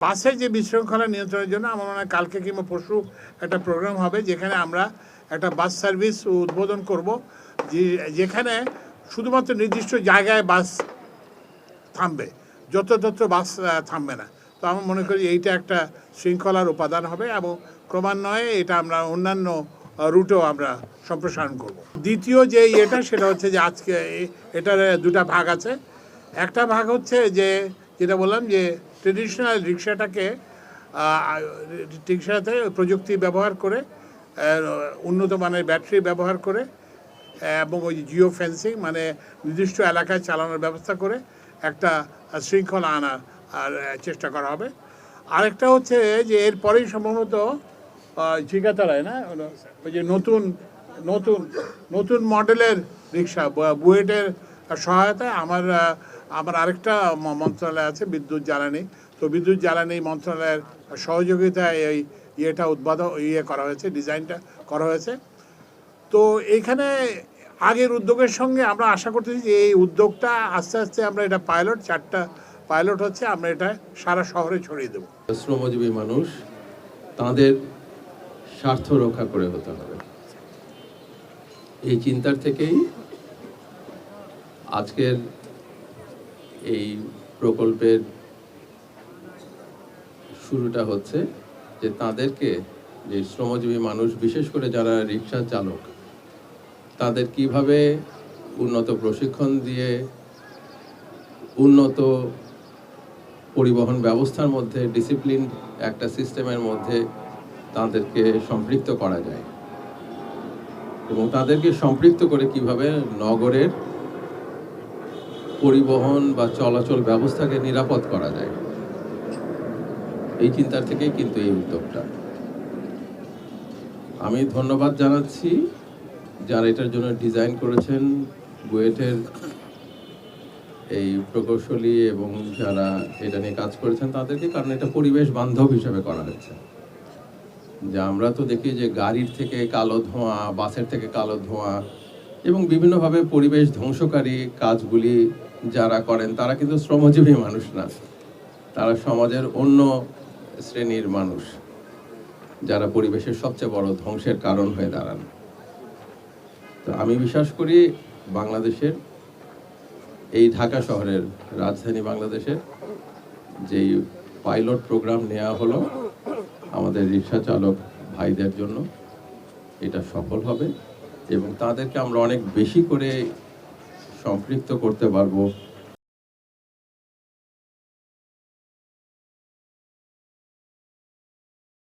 বাসের যে বিশৃঙ্খলা নিয়ন্ত্রণের জন্য আমার মনে হয় কালকে কিংবা পরশু একটা প্রোগ্রাম হবে যেখানে আমরা একটা বাস সার্ভিস উদ্বোধন করব, যে যেখানে শুধুমাত্র নির্দিষ্ট জায়গায় বাস থামবে যত্রতত্র বাস থামবে না। তো আমি মনে করি এইটা একটা শৃঙ্খলার উপাদান হবে এবং ক্রমান্বয়ে এটা আমরা অন্যান্য রুটেও আমরা সম্প্রসারণ করব। দ্বিতীয় যে ইয়েটা সেটা হচ্ছে যে আজকে এটার দুটা ভাগ আছে। একটা ভাগ হচ্ছে যে, যেটা বললাম যে ট্রেডিশনাল রিক্সাটাকে রিক্সাতে প্রযুক্তি ব্যবহার করে উন্নত মানের ব্যাটারি ব্যবহার করে, এবং ওই জিও ফেন্সিং মানে নির্দিষ্ট এলাকায় চালানোর ব্যবস্থা করে একটা শৃঙ্খলা আনার, আর, চেষ্টা করা হবে। আরেকটা হচ্ছে যে এরপরেই সম্ভবত ঝিকাতলায় না? ওই যে নতুন নতুন নতুন মডেলের রিক্সা বুয়েটের সহায়তায় আমার আমার আরেকটা মন্ত্রণালয় আছে, বিদ্যুৎ জ্বালানি। তো বিদ্যুৎ জ্বালানি মন্ত্রণালয়ের সহযোগিতায় এই ইয়েটা উদ্বোধন ইয়ে করা হয়েছে, ডিজাইনটা করা হয়েছে। তো এইখানে আগের উদ্যোগের সঙ্গে আমরা আশা করতেছি যে এই উদ্যোগটা আস্তে আস্তে আমরা এটা পাইলট, চারটা পাইলট হচ্ছে, আমরা এটা সারা শহরে ছড়িয়ে দেবো। শ্রমজীবী মানুষ, তাদের স্বার্থ রক্ষা করে হতে হবে। এই চিন্তার থেকেই আজকের এই প্রকল্পের শুরুটা হচ্ছে যে তাদেরকে যে শ্রমজীবী মানুষ, বিশেষ করে যারা রিক্সা চালক, তাদের কীভাবে উন্নত প্রশিক্ষণ দিয়ে উন্নত পরিবহন ব্যবস্থার মধ্যে ডিসিপ্লিন একটা সিস্টেমের মধ্যে তাদেরকে সম্পৃক্ত করা যায় এবং তাদেরকে সম্পৃক্ত করে কীভাবে নগরের পরিবহন বা চলাচল ব্যবস্থাকে নিরাপদ করা যায়। এই চিন্তার থেকেই কিন্তু এই উদ্যোগটা। আমি ধন্যবাদ জানাচ্ছি যারা এটার জন্য ডিজাইন করেছেন বুয়েটের এই প্রকৌশলী এবং যারা এটা নিয়ে কাজ করেছেন তাদেরকে, কারণ এটা পরিবেশ বান্ধব হিসেবে করা হয়েছে যে আমরা তো দেখি যে গাড়ির থেকে কালো ধোঁয়া, বাসের থেকে কালো ধোঁয়া এবং বিভিন্নভাবে পরিবেশ ধ্বংসকারী কাজগুলি যারা করেন, তারা কিন্তু শ্রমজীবী মানুষ না। তারা সমাজের অন্য শ্রেণির মানুষ, যারা পরিবেশের সবচেয়ে বড় ধ্বংসের কারণ হয়ে দাঁড়ান। তো আমি বিশ্বাস করি বাংলাদেশের, এই ঢাকা শহরের রাজধানী বাংলাদেশের যেই পাইলট প্রোগ্রাম নেওয়া হলো আমাদের রিক্সা চালক ভাইদের জন্য, এটা সফল হবে এবং তাদেরকে আমরা অনেক বেশি করে সম্পৃক্ত করতে পারব।